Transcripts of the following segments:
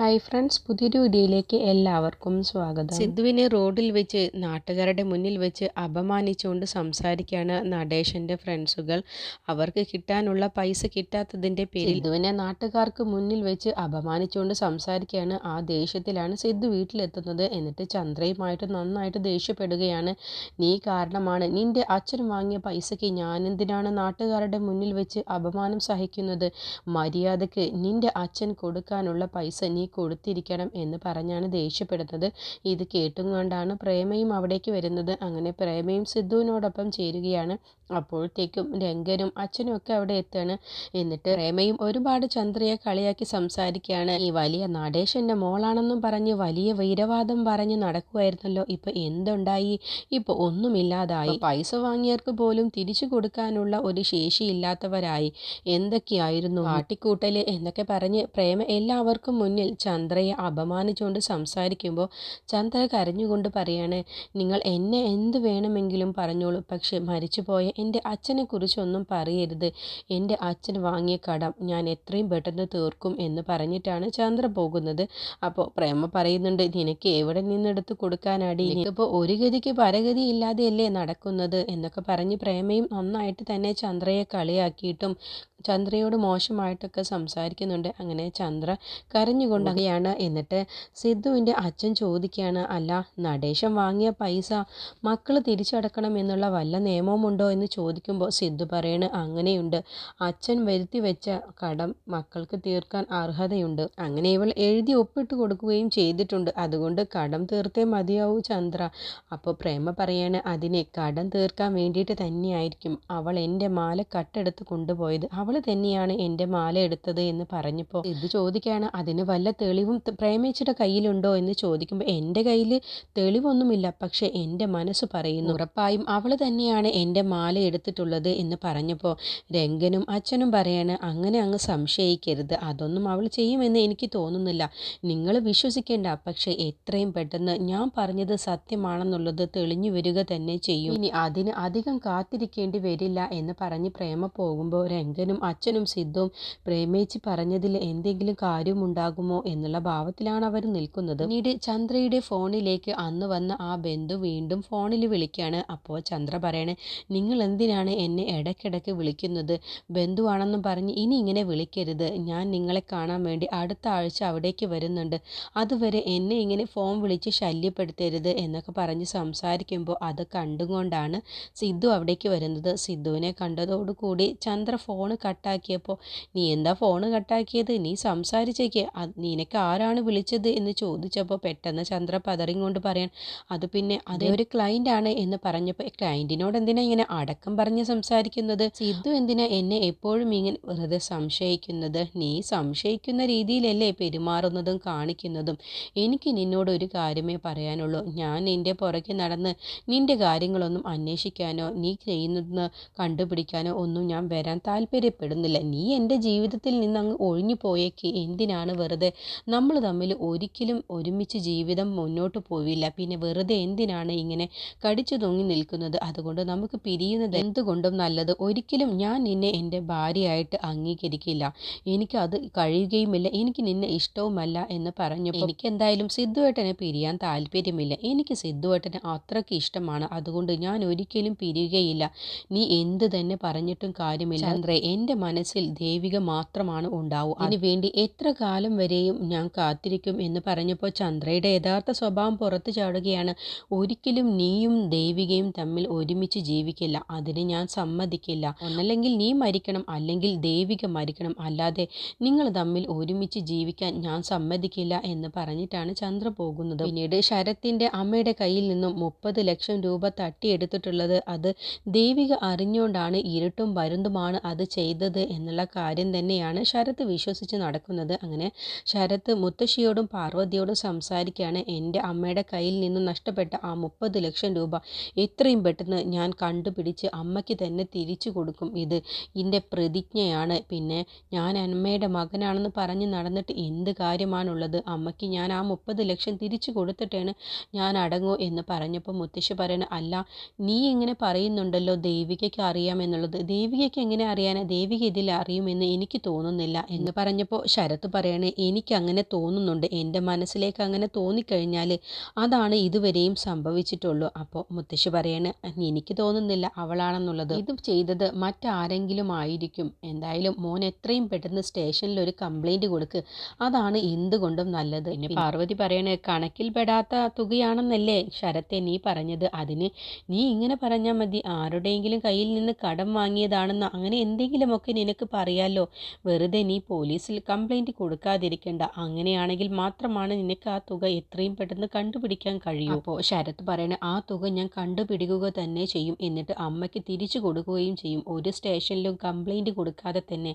Hi friends പുതിയൊരു വീഡിയോയിലേക്ക് എല്ലാവർക്കും സ്വാഗതം. സിദ്ധുവിനെ റോഡിൽ വെച്ച് നാട്ടുകാരുടെ മുന്നിൽ വെച്ച് അപമാനിച്ചുകൊണ്ട് സംസാരിക്കുകയാണ് നടേശന്റെ ഫ്രണ്ട്സുകൾ. അവർക്ക് കിട്ടാനുള്ള പൈസ കിട്ടാത്തതിന്റെ പേരിൽ സിദ്ധുവിനെ നാട്ടുകാർക്ക് മുന്നിൽ വെച്ച് അപമാനിച്ചുകൊണ്ട് സംസാരിക്കുകയാണ് ആ ദേഷ്യത്തിലാണ് സിദ്ധു വീട്ടിലെത്തുന്നത്. എന്നിട്ട് ചന്ദ്രയുമായിട്ട് നന്നായിട്ട് ദേഷ്യപ്പെടുകയാണ്. നീ കാരണമാണ്. നിന്റെ അച്ഛൻ വാങ്ങിയ പൈസയ്ക്ക് ഞാനെന്തിനാണ് നാട്ടുകാരുടെ മുന്നിൽ വെച്ച് അപമാനം സഹിക്കുന്നത്? മര്യാദയ്ക്ക് നിന്റെ അച്ഛൻ കൊടുക്കാനുള്ള പൈസ നീ കൊടുത്തിരിക്കണം എന്ന് പറഞ്ഞാണ് ദേഷ്യപ്പെടുന്നത്. ഇത് കേട്ടും കൊണ്ടാണ് പ്രേമയും അവിടേക്ക് വരുന്നത്. അങ്ങനെ പ്രേമയും സിദ്ധുവിനോടൊപ്പം ചേരുകയാണ്. അപ്പോഴത്തേക്കും രംഗനും അച്ഛനും ഒക്കെ അവിടെ എത്താണ്. എന്നിട്ട് പ്രേമയും ഒരുപാട് ചന്ദ്രയെ കളിയാക്കി സംസാരിക്കുകയാണ്. ഈ വലിയ നടേശന്റെ മോളാണെന്നും പറഞ്ഞ് വലിയ വൈരവാദം പറഞ്ഞ് നടക്കുമായിരുന്നല്ലോ ഇപ്പം എന്തുണ്ടായി? ഇപ്പോൾ ഒന്നുമില്ലാതായി. പൈസ വാങ്ങിയവർക്ക് പോലും തിരിച്ചു കൊടുക്കാനുള്ള ഒരു ശേഷിയില്ലാത്തവരായി എന്തൊക്കെയായിരുന്നു? ആട്ടിക്കൂട്ടൽ എന്നൊക്കെ പറഞ്ഞ് പ്രേമ എല്ലാവർക്കും മുന്നിൽ ചന്ദ്രയെ അപമാനിച്ചുകൊണ്ട് സംസാരിക്കുമ്പോൾ ചന്ദ്ര കരഞ്ഞുകൊണ്ട് പറയാണ് നിങ്ങൾ എന്നെ എന്ത് വേണമെങ്കിലും പറഞ്ഞോളൂ. പക്ഷെ മരിച്ചുപോയ എന്റെ അച്ഛനെക്കുറിച്ചൊന്നും പറയരുത്. എന്റെ അച്ഛൻ വാങ്ങിയ കടം ഞാൻ എത്രയും പെട്ടെന്ന് തീർക്കും എന്ന് പറഞ്ഞിട്ടാണ് ചന്ദ്ര പോകുന്നത്. അപ്പോൾ പ്രേമ പറയുന്നുണ്ട് നിനക്ക് എവിടെ നിന്നെടുത്ത് കൊടുക്കാനാടി? ഇപ്പോൾ ഒരു ഗതിക്ക് പരഗതി ഇല്ലാതെയല്ലേ നടക്കുന്നത്? എന്നൊക്കെ പറഞ്ഞ് പ്രേമയും നന്നായിട്ട് തന്നെ ചന്ദ്രയെ കളിയാക്കിയിട്ടും ചന്ദ്രയോട് മോശമായിട്ടൊക്കെ സംസാരിക്കുന്നുണ്ട്. അങ്ങനെ ചന്ദ്ര കരഞ്ഞുകൊണ്ടുകയാണ് എന്നിട്ട് സിദ്ധുവിന്റെ അച്ഛൻ ചോദിക്കുകയാണ് അല്ല നടേശം വാങ്ങിയ പൈസ മക്കൾ തിരിച്ചടക്കണം എന്നുള്ള വല്ല നിയമവുമുണ്ടോ? എന്ന് ചോദിക്കുമ്പോൾ സിദ്ധു പറയണ് അങ്ങനെയുണ്ട്. അച്ഛൻ വരുത്തി വെച്ച കടം മക്കൾക്ക് തീർക്കാൻ അർഹതയുണ്ട്. അങ്ങനെ ഇവൾ എഴുതി ഒപ്പിട്ട് കൊടുക്കുകയും ചെയ്തിട്ടുണ്ട്. അതുകൊണ്ട് കടം തീർത്തേ മതിയാവൂ ചന്ദ്ര. അപ്പോൾ പ്രേമ പറയാണ് അതിനെ കടം തീർക്കാൻ വേണ്ടിയിട്ട് തന്നെയായിരിക്കും അവൾ എന്റെ മാല കട്ടെടുത്ത് കൊണ്ടുപോയത്. അവൾ തന്നെയാണ് എന്റെ മാല എടുത്തത് എന്ന് പറഞ്ഞപ്പോൾ ഇത് ചോദിക്കുകയാണ് അതിന് വല്ല തെളിവും പ്രേമേച്ചിയുടെ കയ്യിലുണ്ടോ? എന്ന് ചോദിക്കുമ്പോൾ എന്റെ കയ്യിൽ തെളിവൊന്നുമില്ല. പക്ഷേ എന്റെ മനസ്സ് പറയുന്നു. ഉറപ്പായും അവൾ തന്നെയാണ് എന്റെ മാല എടുത്തിട്ടുള്ളത് എന്ന് പറഞ്ഞപ്പോൾ രംഗനും അച്ഛനും പറയാണ് അങ്ങനെ അങ്ങ് സംശയിക്കരുത്. അതൊന്നും അവൾ ചെയ്യുമെന്ന് എനിക്ക് തോന്നുന്നില്ല. നിങ്ങൾ വിശ്വസിക്കേണ്ട. പക്ഷേ എത്രയും പെട്ടെന്ന് ഞാൻ പറഞ്ഞത് സത്യമാണെന്നുള്ളത് തെളിഞ്ഞു വരിക തന്നെ ചെയ്യും. ഇനി അതിന് അധികം കാത്തിരിക്കേണ്ടി വരില്ല എന്ന് പറഞ്ഞ് പ്രേമ പോകുമ്പോൾ രംഗനും അച്ഛനും സിദ്ധുവും പ്രേമേച്ചി പറഞ്ഞതിൽ എന്തെങ്കിലും കാര്യമുണ്ടാകുമോ എന്നുള്ള ഭാവത്തിലാണ് അവർ നിൽക്കുന്നത്. പിന്നീട് ചന്ദ്രയുടെ ഫോണിലേക്ക് അന്ന് വന്ന ആ ബന്ധു വീണ്ടും ഫോണിൽ വിളിക്കുകയാണ്. അപ്പോൾ ചന്ദ്ര പറയണേ നിങ്ങൾ എന്തിനാണ് എന്നെ ഇടയ്ക്കിടയ്ക്ക് വിളിക്കുന്നത്? ബന്ധുവാണെന്നും പറഞ്ഞ് ഇനി ഇങ്ങനെ വിളിക്കരുത്. ഞാൻ നിങ്ങളെ കാണാൻ വേണ്ടി അടുത്ത ആഴ്ച അവിടേക്ക് വരുന്നുണ്ട്. അതുവരെ എന്നെ ഇങ്ങനെ ഫോൺ വിളിച്ച് ശല്യപ്പെടുത്തരുത് എന്നൊക്കെ പറഞ്ഞ് സംസാരിക്കുമ്പോൾ അത് കണ്ടുകൊണ്ടാണ് സിദ്ധു അവിടേക്ക് വരുന്നത്. സിദ്ധുവിനെ കണ്ടതോടുകൂടി ചന്ദ്ര ഫോൺ കട്ടാക്കിയപ്പോൾ നീ എന്താ ഫോൺ കട്ടാക്കിയത്? നീ സംസാരിച്ചേക്ക്. നിനക്ക് ആരാണ് വിളിച്ചത്? എന്ന് ചോദിച്ചപ്പോൾ പെട്ടെന്ന് ചന്ദ്ര പതറിങ്ങോണ്ട് പറയാൻ അത് പിന്നെ അതേ. ഒരു ക്ലൈന്റ് ആണ് എന്ന് പറഞ്ഞപ്പോൾ ക്ലൈന്റിനോട് എന്തിനാ ഇങ്ങനെ അടക്കം പറഞ്ഞ് സംസാരിക്കുന്നത്. സിദ്ധു എന്തിനാ എന്നെ എപ്പോഴും ഇങ്ങനെ വെറുതെ സംശയിക്കുന്നത്? നീ സംശയിക്കുന്ന രീതിയിലല്ലേ പെരുമാറുന്നതും കാണിക്കുന്നതും. എനിക്ക് നിന്നോട് ഒരു കാര്യമേ പറയാനുള്ളൂ. ഞാൻ നിന്റെ പുറകെ നടന്ന് നിന്റെ കാര്യങ്ങളൊന്നും അന്വേഷിക്കാനോ നീ ചെയ്യുന്നതെന്ന് കണ്ടുപിടിക്കാനോ ഒന്നും ഞാൻ വരാൻ താല്പര്യപ്പെടുന്നില്ല. നീ എന്റെ ജീവിതത്തിൽ നിന്ന് അങ്ങ് ഒഴിഞ്ഞു പോയേക്ക്. എന്തിനാണ് വെറുതെ? നമ്മൾ തമ്മിൽ ഒരിക്കലും ഒരുമിച്ച് ജീവിതം മുന്നോട്ട് പോവില്ല. പിന്നെ വെറുതെ എന്തിനാണ് ഇങ്ങനെ കടിച്ചു തൂങ്ങി നിൽക്കുന്നത്? അതുകൊണ്ട് നമുക്ക് പിരിയുന്നത് എന്തുകൊണ്ടും നല്ലത്. ഒരിക്കലും ഞാൻ നിന്നെ എന്റെ ഭാര്യയായിട്ട് അംഗീകരിക്കില്ല. എനിക്ക് അത് കഴിയുകയുമില്ല. എനിക്ക് നിന്നെ ഇഷ്ടവുമല്ല എന്ന് പറഞ്ഞു. എനിക്ക് എന്തായാലും സിദ്ധുവേട്ടനെ പിരിയാൻ താല്പര്യമില്ല. എനിക്ക് സിദ്ധുവേട്ടനെ അത്രയ്ക്ക് ഇഷ്ടമാണ്. അതുകൊണ്ട് ഞാൻ ഒരിക്കലും പിരിയുകയില്ല. നീ എന്ത് തന്നെ പറഞ്ഞിട്ടും കാര്യമില്ല. ചന്ദ്ര എന്റെ മനസ്സിൽ ദൈവിക മാത്രമാണ് ഉണ്ടാവും. അതിനു വേണ്ടി എത്ര കാലം വരെയും ഞാൻ കാത്തിരിക്കും എന്ന് പറഞ്ഞപ്പോൾ ചന്ദ്രയുടെ യഥാർത്ഥ സ്വഭാവം പുറത്തു ചാടുകയാണ്. ഒരിക്കലും നീയും ദൈവികയും തമ്മിൽ ഒരുമിച്ച് ജീവിക്കില്ല. അതിന് ഞാൻ സമ്മതിക്കില്ല. ഒന്നല്ലെങ്കിൽ നീ മരിക്കണം അല്ലെങ്കിൽ ദേവിക മരിക്കണം. അല്ലാതെ നിങ്ങൾ തമ്മിൽ ഒരുമിച്ച് ജീവിക്കാൻ ഞാൻ സമ്മതിക്കില്ല എന്ന് പറഞ്ഞിട്ടാണ് ചന്ദ്ര പോകുന്നത്. പിന്നീട് ശരത്തിന്റെ അമ്മയുടെ കയ്യിൽ നിന്നും മുപ്പത് ലക്ഷം രൂപ തട്ടിയെടുത്തിട്ടുള്ളത് അത് ദേവിക അറിഞ്ഞുകൊണ്ടാണ് ഇരുട്ടും വരുന്നതുമാണ് അത് ചെയ്തത് എന്നുള്ള കാര്യം തന്നെയാണ് ശരത്ത് വിശ്വസിച്ച് നടക്കുന്നത്. അങ്ങനെ ശരത്ത് മുത്തശ്ശിയോടും പാർവതിയോടും സംസാരിക്കുകയാണ്. എന്റെ അമ്മയുടെ കയ്യിൽ നിന്നും നഷ്ടപ്പെട്ട ആ മുപ്പത് ലക്ഷം രൂപ എത്രയും പെട്ടെന്ന് ഞാൻ കണ്ടുപിടിച്ച് അമ്മയ്ക്ക് തന്നെ തിരിച്ചു കൊടുക്കും ഇത്. എന്റെ പ്രതിജ്ഞയാണ്. പിന്നെ ഞാൻ അമ്മയുടെ മകനാണെന്ന് പറഞ്ഞ് നടന്നിട്ട് എന്ത് കാര്യമാണുള്ളത്? അമ്മയ്ക്ക് ഞാൻ ആ മുപ്പത് ലക്ഷം തിരിച്ചു കൊടുത്തിട്ടാണ് ഞാൻ അടങ്ങൂ എന്ന് പറഞ്ഞപ്പോൾ മുത്തശ്ശി പറയണ അല്ല നീ ഇങ്ങനെ പറയുന്നുണ്ടല്ലോ ദേവികയ്ക്ക് അറിയാമെന്നുള്ളത് ദേവികയ്ക്ക് എങ്ങനെ അറിയാനാ? ദേവിക ഇതിൽ അറിയുമെന്ന് എനിക്ക് തോന്നുന്നില്ല. എന്ന് പറഞ്ഞപ്പോൾ ശരത്ത് പറയണേ എനിക്ക് അങ്ങനെ തോന്നുന്നുണ്ട്. എന്റെ മനസ്സിലേക്ക് അങ്ങനെ തോന്നിക്കഴിഞ്ഞാൽ അതാണ് ഇതുവരെയും സംഭവിച്ചിട്ടുള്ളൂ. അപ്പോൾ മുത്തശ്ശി പറയണേ എനിക്ക് തോന്നുന്നില്ല. അവളാണെന്നുള്ളത്. ഇത് ചെയ്തത് മറ്റാരെങ്കിലും ആയിരിക്കും എന്തായാലും മോൻ എത്രയും പെട്ടെന്ന് സ്റ്റേഷനിൽ ഒരു കംപ്ലൈന്റ് കൊടുക്ക്. അതാണ് എന്തുകൊണ്ടും നല്ലത്. പിന്നെ പാർവതി പറയണേ കണക്കിൽപ്പെടാത്ത തുകയാണെന്നല്ലേ ശരത്തെ നീ പറഞ്ഞത്. അതിന് നീ ഇങ്ങനെ പറഞ്ഞാൽ മതി. ആരുടെയെങ്കിലും കയ്യിൽ നിന്ന് കടം വാങ്ങിയതാണെന്ന് അങ്ങനെ എന്തെങ്കിലുമൊക്കെ നിനക്ക് പറയാലോ. വെറുതെ നീ പോലീസിൽ കംപ്ലൈന്റ് കൊടുക്കാതിരിക്കണ്ട. അങ്ങനെയാണെങ്കിൽ മാത്രമാണ് നിനക്ക് ആ തുക എത്രയും പെട്ടെന്ന് കണ്ടുപിടിക്കാൻ കഴിയൂ. അപ്പോൾ ശരത്ത് പറയണ ആ തുക ഞാൻ കണ്ടുപിടിക്കുക തന്നെ ചെയ്യും. എന്നിട്ട് അമ്മയ്ക്ക് തിരിച്ചു കൊടുക്കുകയും ചെയ്യും. ഒരു സ്റ്റേഷനിലും കംപ്ലൈന്റ് കൊടുക്കാതെ തന്നെ.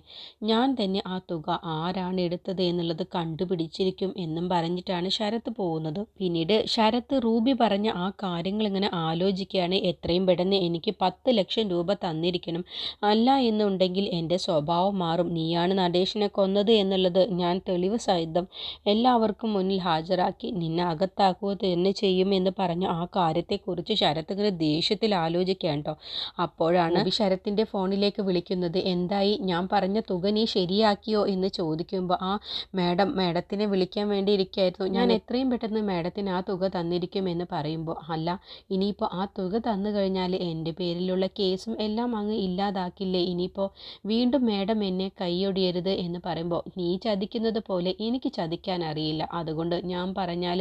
ഞാൻ തന്നെ ആ തുക ആരാണ് എടുത്തത് എന്നുള്ളത് കണ്ടുപിടിച്ചിരിക്കും എന്നും പറഞ്ഞിട്ടാണ് ശരത്ത് പോകുന്നത്. പിന്നീട് ശരത്ത് റൂബി പറഞ്ഞ ആ കാര്യങ്ങൾ ഇങ്ങനെ ആലോചിക്കുകയാണ്. എത്രയും പെട്ടെന്ന് എനിക്ക് പത്ത് ലക്ഷം രൂപ തന്നിരിക്കണം. അല്ല എന്നുണ്ടെങ്കിൽ എന്റെ സ്വഭാവം മാറും. നീയാണ് നടേഷിനെ കൊന്നത് എന്നുള്ളത് ഞാൻ തെളിവ് സഹിതം എല്ലാവർക്കും മുന്നിൽ ഹാജരാക്കി നിന്നെ അകത്താക്കുക തന്നെ ചെയ്യുമെന്ന് പറഞ്ഞ ആ കാര്യത്തെക്കുറിച്ച് ശരത്ത് ഇങ്ങനെ ദേഷ്യത്തിൽ ആലോചിക്കുകയാണ് കേട്ടോ. അപ്പോഴാണ് ശരത്തിന്റെ ഫോണിലേക്ക് വിളിക്കുന്നത് എന്തായി? ഞാൻ പറഞ്ഞ തുക നീ ശരിയാക്കിയോ? എന്ന് ചോദിക്കുമ്പോൾ ആ മാഡം മാഡത്തിനെ വിളിക്കാൻ വേണ്ടി ഇരിക്കുകയായിരുന്നു ഞാൻ എത്രയും പെട്ടെന്ന് മാഡത്തിന് ആ തുക തന്നിരിക്കുമെന്ന് പറയുമ്പോൾ അല്ല ഇനിയിപ്പോൾ ആ തുക തന്നു കഴിഞ്ഞാൽ എന്റെ പേരിലുള്ള കേസും എല്ലാം അങ്ങ് ഇല്ലാതാക്കില്ലേ? ഇനിയിപ്പോൾ വീണ്ടും മാഡം എന്നെ കൈയൊടിയരുത് എന്ന് പറയുമ്പോൾ നീ ചതിക്കുന്നത് പോലെ എനിക്ക് ചതിക്കാൻ അറിയില്ല. അതുകൊണ്ട് ഞാൻ പറഞ്ഞാൽ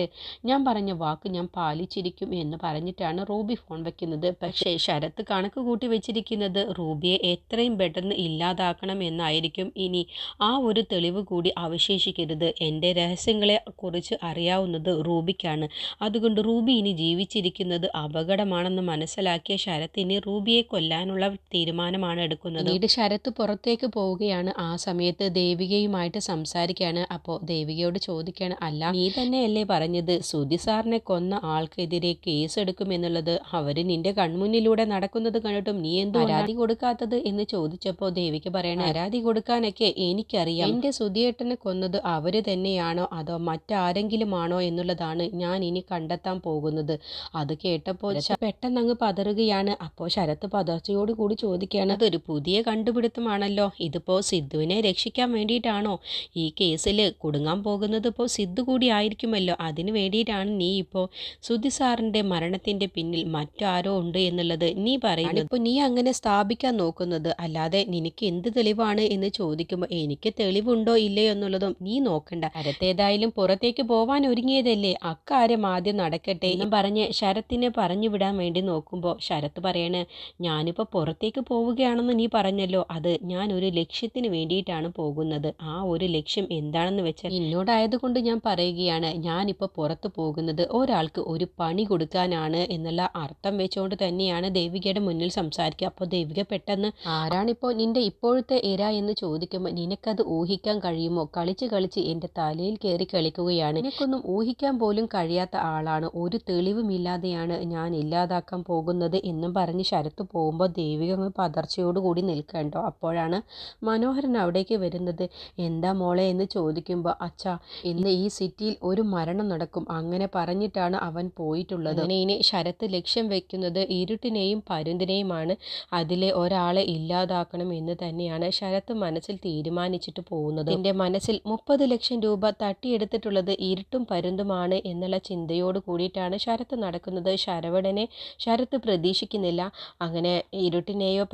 ഞാൻ പറഞ്ഞ വാക്ക് ഞാൻ പാലിച്ചിരിക്കും എന്ന് പറഞ്ഞിട്ടാണ് റൂബി ഫോൺ വയ്ക്കുന്നത് പക്ഷേ ശരത്ത് കണക്ക് കൂട്ടി വെച്ചിരിക്കുന്നത് റൂബിയെ എത്രയും പെട്ടെന്ന് ഇല്ലാതാക്കണം എന്നായിരിക്കും ഇനി. ആ ഒരു തെളിവ് കൂടി അവശേഷിക്കരുത്. എന്റെ രഹസ്യങ്ങളെ കുറിച്ച് അറിയാവുന്നത് റൂബിക്കാണ്. അതുകൊണ്ട് റൂബി ഇനി ജീവിച്ചിരിക്കുന്നത് അപകടമാണെന്ന് മനസ്സിലാക്കിയ ശരത്ത് ഇനി റൂബിയെ കൊല്ലാനുള്ള തീരുമാനമാണ് എടുക്കുന്നത്. വീട് ശരത്ത് പുറത്തേക്ക് പോവുകയാണ്. ആ സമയത്ത് ദേവികയുമായിട്ട് സംസാരിക്കുകയാണ്. അപ്പോൾ ദേവികയോട് ചോദിക്കുകയാണ് അല്ല നീ തന്നെയല്ലേ പറഞ്ഞത്? സുധി സാറിനെ കൊന്ന ആൾക്കെതിരെ കേസ് എടുക്കുമെന്നുള്ളത് അവർ നിന്റെ കൺമുന്നിലൂടെ നടക്കുന്നത് കണ്ടിട്ടും നീ എന്തോ പരാതി കൊടുക്കാത്തത് എന്ന് ചോദിച്ചപ്പോൾ ദേവിക്ക് പറയണ പരാതി കൊടുക്കാനൊക്കെ എനിക്കറിയാം. എന്റെ സുധിയേട്ടനെ കൊന്നത് അവർ തന്നെയാണോ അതോ മറ്റാരെങ്കിലും ആണോ എന്നുള്ളതാണ് ഞാൻ ഇനി കണ്ടെത്താൻ പോകുന്നത്. അത് കേട്ടപ്പോൾ പെട്ടെന്ന് അങ്ങ് പതറുകയാണ്. അപ്പോ ശരത്ത് പതർച്ചയോട് കൂടി ചോദിക്കുകയാണ് അതൊരു പുതിയ കണ്ടുപിടുത്തമാണല്ലോ. ഇതിപ്പോ സിദ്ധുവിനെ രക്ഷിക്കാൻ വേണ്ടിയിട്ടാണോ ഈ കേസിൽ കുടുങ്ങാൻ പോകുന്നത്? ഇപ്പോൾ സിദ്ധു കൂടി ആയിരിക്കുമല്ലോ. അതിനു വേണ്ടിയിട്ടാണ് നീ ഇപ്പോൾ സുധി സാറിന്റെ മരണത്തിന്റെ പിന്നിൽ മറ്റാരോ ഉണ്ട് എന്നുള്ളത്. നീ പറയുന്നത്. ഇപ്പോൾ നീ അങ്ങനെ സ്ഥാപിക്കാൻ നോക്കുന്നത് അല്ലാതെ നിനക്ക് എന്ത് തെളിവാണ് എന്ന് ചോദിക്കുമ്പോൾ എനിക്ക് തെളിവുണ്ടോ ഇല്ലയോ എന്നുള്ളതും നീ നോക്കണ്ട. ശരത്തേതായാലും പുറത്തേക്ക് പോവാൻ ഒരുങ്ങിയതല്ലേ? അക്കാര്യം ആദ്യം നടക്കട്ടെ എന്ന് പറഞ്ഞ് ശരത്തിനെ പറഞ്ഞു വിടാൻ വേണ്ടി നോക്കുമ്പോൾ ശരത്ത് പറയണ് ഞാനിപ്പോൾ പുറത്തേക്ക് പോവുകയാണെന്ന് നീ പറഞ്ഞല്ലോ. അത് ഞാൻ ഒരു ലക്ഷ്യത്തിന് വേണ്ടിയിട്ടാണ് പോകുന്നത്. ആ ഒരു ലക്ഷ്യം എന്താണെന്ന് വെച്ചാൽ എന്നോടായതുകൊണ്ട് ഞാൻ പറയുകയാണ്. ഞാനിപ്പോൾ പുറത്ത് പോകുന്നത് ഒരാൾക്ക് ഒരു പണി കൊടുക്കാനാണ് എന്നുള്ള അർത്ഥം വെച്ചുകൊണ്ട് തന്നെയാണ് ദേവികയുടെ മുന്നിൽ സംസാരിക്കുക. അപ്പോൾ ദേവിക പെട്ടെന്ന് ആരാണിപ്പോൾ നിന്റെ ഇപ്പോഴത്തെ ഇര എന്ന് ചോദിക്കുമ്പോൾ നിനക്കത് ഊഹിക്കാൻ കഴിയുമോ? കളിച്ച് കളിച്ച് എന്റെ തലയിൽ കയറി കളിക്കുകയാണ്. എനിക്കൊന്നും ഊഹിക്കാൻ പോലും കഴിയാത്ത ആളാണ്. ഒരു തെളിവുമില്ലാതെയാണ് ഞാൻ ഇല്ലാതാക്കാൻ പോകുന്നത് എന്നും പറഞ്ഞ് ശരത്ത് പോകുമ്പോൾ ദേവിക അങ്ങ് പതർച്ചയോടുകൂടി നിൽക്കണ്ടോ? അപ്പോഴാണ് മനോഹരൻ അവിടേക്ക് വരുന്നത്. എന്താ മോളെ? എന്ന് ചോദിക്കുമ്പോൾ അച്ഛാ ഇന്ന് ഈ സിറ്റിയിൽ ഒരു മരണം നടക്കും. അങ്ങനെ പറഞ്ഞിട്ടാണ് അവൻ പോയിട്ടുള്ളത്. ഇനി ശരത്ത് ലക്ഷ്യം വെക്കുന്നത് ഇരുട്ടിനെയും പരുന്തിനെയുമാണ് അതിലെ ഒരാളെ ഇല്ലാതാക്കണം എന്ന് തന്നെയാണ് ശരത്ത് മനസ്സിൽ തീരുമാനിച്ചിട്ട് പോകുന്നത്. എന്റെ മനസ്സിൽ മുപ്പത് ലക്ഷം രൂപ തട്ടിയെടുത്തിട്ടുള്ളത് ഇരുട്ടും പരുന്തുമാണ് എന്നുള്ള ചിന്തയോട് കൂടിയിട്ടാണ് ശരത്ത് നടക്കുന്നത്. ശരവണനെ ശരത്ത് പ്രതീക്ഷിക്കുന്നില്ല. അങ്ങനെ ഇരുട്ടിനെയോ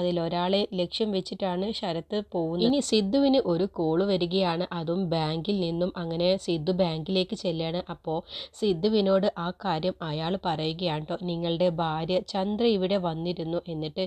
അതിൽ ഒരാളെ ലക്ഷ്യം വെച്ചിട്ടാണ് ശരത്ത് പോകുന്നത്. ഇനി സിദ്ധുവിന് ഒരു കോൾ വരികയാണ്. അതും ബാങ്കിൽ നിന്നും അങ്ങനെ സിദ്ധു ബാങ്കിലേക്ക് ചെല്ലുകയാണ് അപ്പോൾ സിദ്ധുവിനോട് ആ കാര്യം അയാൾ പറയുകയാണ് കേട്ടോ. നിങ്ങളുടെ ഭാര്യ ചന്ദ്ര ഇവിടെ വന്നിരുന്നു. എന്നിട്ട്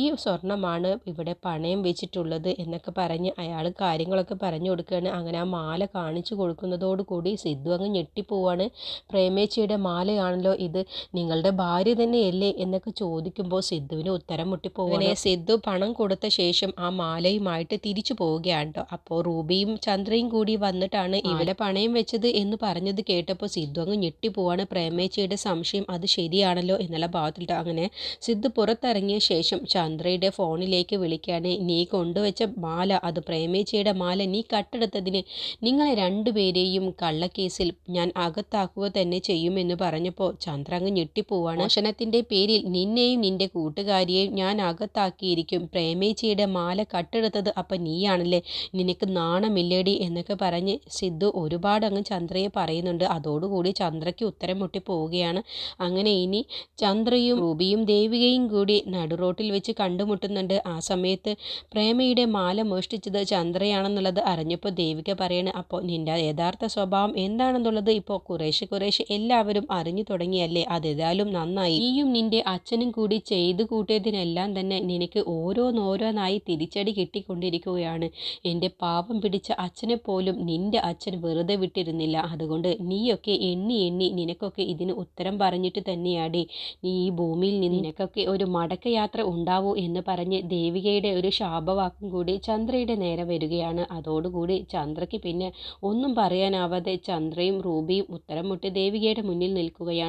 ഈ സ്വർണമാണ് ഇവിടെ പണയം വെച്ചിട്ടുള്ളത് എന്നൊക്കെ പറഞ്ഞ് അയാൾ കാര്യങ്ങളൊക്കെ പറഞ്ഞു കൊടുക്കുകയാണ്. അങ്ങനെ ആ മാല കാണിച്ചു കൊടുക്കുന്നതോടുകൂടി സിദ്ധു അങ്ങ് ഞെട്ടിപ്പോവാണ്. പ്രേമേച്ചിയുടെ മാലയാണല്ലോ ഇത്. നിങ്ങളുടെ ഭാര്യ തന്നെയല്ലേ എന്നൊക്കെ ചോദിക്കുമ്പോൾ സിദ്ധുവിന് ഉത്തരം മുട്ടിപ്പോവാണ്. സിദ്ധു പണം കൊടുത്ത ശേഷം ആ മാലയുമായിട്ട് തിരിച്ചു പോവുകയാണ് കേട്ടോ അപ്പോൾ റൂബിയും ചന്ദ്രയും കൂടി വന്നിട്ടാണ് ഇവരെ പണയം വെച്ചത് എന്ന് പറഞ്ഞത് കേട്ടപ്പോൾ സിദ്ധു അങ്ങ് ഞെട്ടിപ്പോവാണ്. പ്രേമേച്ചിയുടെ സംശയം അത് ശരിയാണല്ലോ എന്നുള്ള ഭാഗത്തിലിട്ട് അങ്ങനെ സിദ്ധു പുറത്തിറങ്ങിയ ശേഷം ചന്ദ്രയുടെ ഫോണിലേക്ക് വിളിക്കാനെ നീ കൊണ്ടുവച്ച മാല അത് പ്രേമേച്ചിയുടെ മാല നീ കട്ടെടുത്തതിന് നിങ്ങളെ രണ്ടുപേരെയും കള്ളക്കേസിൽ ഞാൻ അകത്താക്കുക തന്നെ ചെയ്യുമെന്ന് പറഞ്ഞപ്പോൾ ചന്ദ്ര അങ്ങ് ഞെട്ടിപ്പോവാണ്. മോഷണത്തിന്റെ പേരിൽ നിന്നെയും നിന്റെ കൂട്ടുകാരിയെയും ഞാൻ അകത്താക്കിയിരിക്കും. പ്രേമേച്ചയുടെ മാല കട്ടെടുത്തത് അപ്പം നീയാണല്ലേ? നിനക്ക് നാണമില്ലേടി? എന്നൊക്കെ പറഞ്ഞ് സിദ്ധു ഒരുപാട് അങ്ങ് ചന്ദ്രയെ പറയുന്നുണ്ട്. അതോടുകൂടി ചന്ദ്രയ്ക്ക് ഉത്തരം മുട്ടി പോവുകയാണ് അങ്ങനെ ഇനി ചന്ദ്രയും റൂബിയും ദേവികയും കൂടി നടുറോട്ടിൽ വെച്ച് കണ്ടുമുട്ടുന്നുണ്ട്. ആ സമയത്ത് പ്രേമയുടെ മാല മോഷ്ടിച്ചത് ചന്ദ്രയാണെന്നുള്ളത് അറിഞ്ഞപ്പോൾ ദേവിക പറയണ് അപ്പോൾ നിന്റെ യഥാർത്ഥ സ്വഭാവം എന്താണെന്നുള്ളത് ഇപ്പോൾ കുറേശ്ശെ കുറേശ്ശെ എല്ലാവരും അറിഞ്ഞു തുടങ്ങിയല്ലേ? അതേതായാലും നന്നായി. നീയും നിന്റെ അച്ഛനും കൂടി ചെയ്തു കൂട്ടിയതിനെല്ലാം തന്നെ നിനക്ക് ഓരോന്നോരോന്നായി തിരിച്ചടി കിട്ടിക്കൊണ്ടിരിക്കുകയാണ്. എന്റെ പാപം പിടിച്ച അച്ഛനെ പോലും നിന്റെ അച്ഛൻ വെറുതെ വിട്ടിരുന്നില്ല. അതുകൊണ്ട് നീയൊക്കെ എണ്ണി എണ്ണി നിനക്കൊക്കെ ഇതിന് ഉത്തരം പറഞ്ഞിട്ട് തന്നെയാടി. നീ ഈ ഭൂമിയിൽ നിന്ന് നിനക്കൊക്കെ ഒരു മടക്കയാത്ര ഉണ്ടാവൂ എന്ന് പറഞ്ഞ് ദേവികയുടെ ഒരു ശാപവാക്കും കൂടി ചന്ദ്രയുടെ നേരെ വരികയാണ്. അതോടുകൂടി ചന്ദ്രയ്ക്ക് പിന്നെ ഒന്നും പറയാനാവാതെ ചന്ദ്രയും റൂബിയും ഉത്തരം മുട്ടി ദേവികയുടെ മുന്നിൽ നിൽക്കുകയാണ്.